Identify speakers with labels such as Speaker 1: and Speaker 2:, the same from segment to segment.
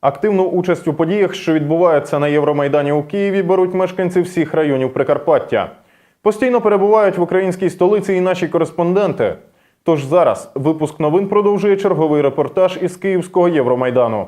Speaker 1: Активну участь у подіях, що відбуваються на Євромайдані у Києві, беруть мешканці всіх районів Прикарпаття. Постійно перебувають в українській столиці і наші кореспонденти. Тож зараз випуск новин продовжує черговий репортаж із Київського Євромайдану.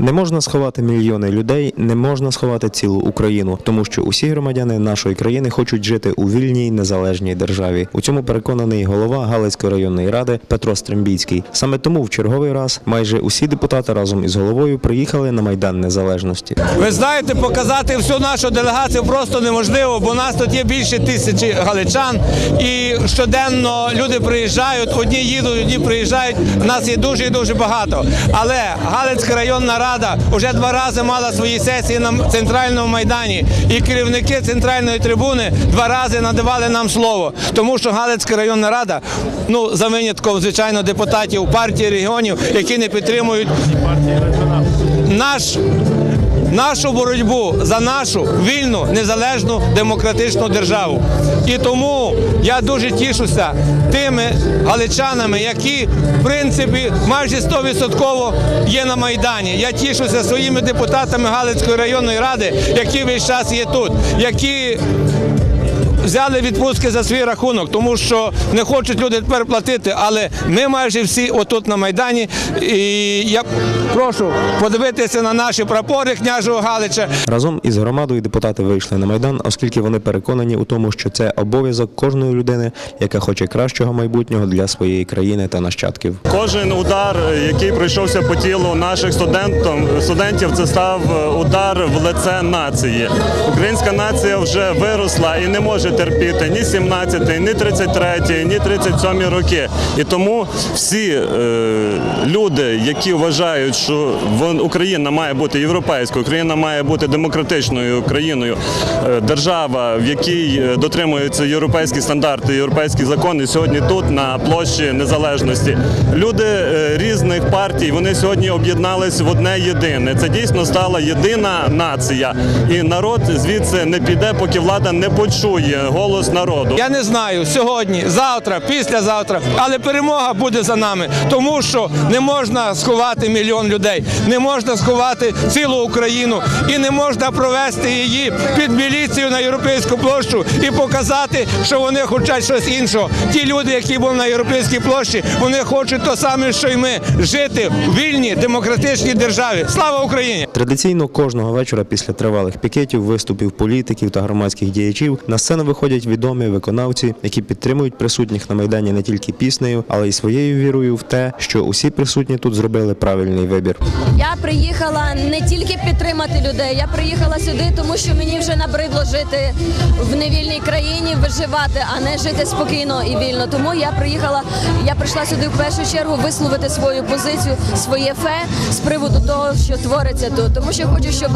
Speaker 2: Не можна сховати мільйони людей, не можна сховати цілу Україну, тому що усі громадяни нашої країни хочуть жити у вільній незалежній державі. У цьому переконаний голова Галицької районної ради Петро Стрембійський. Саме тому в черговий раз майже усі депутати разом із головою приїхали на майдан незалежності.
Speaker 3: Ви знаєте, показати всю нашу делегацію просто неможливо, бо нас тут є більше тисячі галичан, і щоденно люди приїжджають, одні їдуть, одні приїжджають. Нас є дуже і дуже багато. Але Галицька районна рада вже два рази мала свої сесії на центральному майдані, і керівники центральної трибуни два рази надавали нам слово, тому що Галицька районна рада, ну за винятком, звичайно, депутатів партії регіонів, які не підтримують наш нашу боротьбу за нашу вільну, незалежну демократичну державу. І тому я дуже тішуся тими галичанами, які в принципі майже 100% є на майдані. Я тішуся своїми депутатами Галицької районної ради, які весь час є тут, які взяли відпустки за свій рахунок, тому що не хочуть люди тепер платити. Але ми майже всі отут на майдані. І я прошу подивитися на наші прапори княжого Галича.
Speaker 2: Разом із громадою депутати вийшли на майдан, оскільки вони переконані у тому, що це обов'язок кожної людини, яка хоче кращого майбутнього для своєї країни та нащадків.
Speaker 4: Кожен удар, який пройшовся по тілу наших студентам, студентів, це став удар в лице нації. Українська нація вже виросла і не може терпіти ні 17, ні 33, ні 37 роки. І тому всі е, люди, які вважають, що Україна має бути європейською, Україна має бути демократичною країною, е, держава, в якій е, дотримуються європейські стандарти, європейські закони, сьогодні тут на площі незалежності. Люди е, різних партій вони сьогодні об'єднались в одне єдине. Це дійсно стала єдина нація, і народ звідси не піде, поки влада не почує голос народу.
Speaker 3: Я не знаю сьогодні, завтра, післязавтра, але перемога буде за нами, тому що не можна сховати мільйон людей, не можна сховати цілу Україну і не можна провести її під міліцію на європейську площу і показати, що вони хочуть щось іншого. Ті люди, які були на європейській площі, вони хочуть то саме, що й ми жити в вільній демократичній державі. Слава Україні!
Speaker 2: Традиційно кожного вечора після тривалих пікетів, виступів політиків та громадських діячів на сцену виходять відомі виконавці, які підтримують присутніх на майдані не тільки піснею, але й своєю вірою в те, що усі присутні тут зробили правильний вибір.
Speaker 5: Я приїхала не тільки підтримати людей, я приїхала сюди, тому що мені вже набридло жити в невільній країні, виживати, а не жити спокійно і вільно. Тому я приїхала, я прийшла сюди в першу чергу висловити свою позицію, своє фе з приводу того, що твориться тут. Тому що хочу, щоб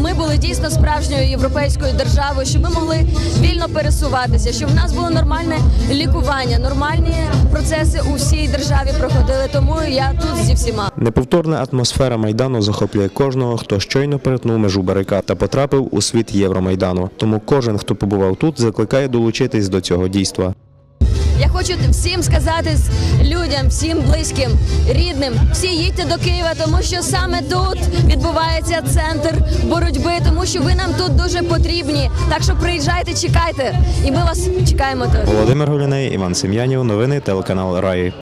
Speaker 5: ми були дійсно справжньою європейською державою, щоб ми могли вільно пересуватися, щоб в нас було нормальне лікування, нормальні процеси у всій державі проходили. Тому я тут зі всіма.
Speaker 2: Неповторна атмосфера майдану захоплює кожного, хто щойно перетнув межу барикад та потрапив у світ Євромайдану. Тому кожен, хто побував тут, закликає долучитись до цього дійства.
Speaker 5: Я хочу всім сказати людям, всім близьким, рідним, всі їдьте до Києва, тому що саме тут відбувається центр боротьби, тому що ви нам тут дуже потрібні. Так що приїжджайте, чекайте, і ми вас чекаємо тут.
Speaker 2: Володимир Гуліний, Іван Сем'янів, новини телеканал Раї.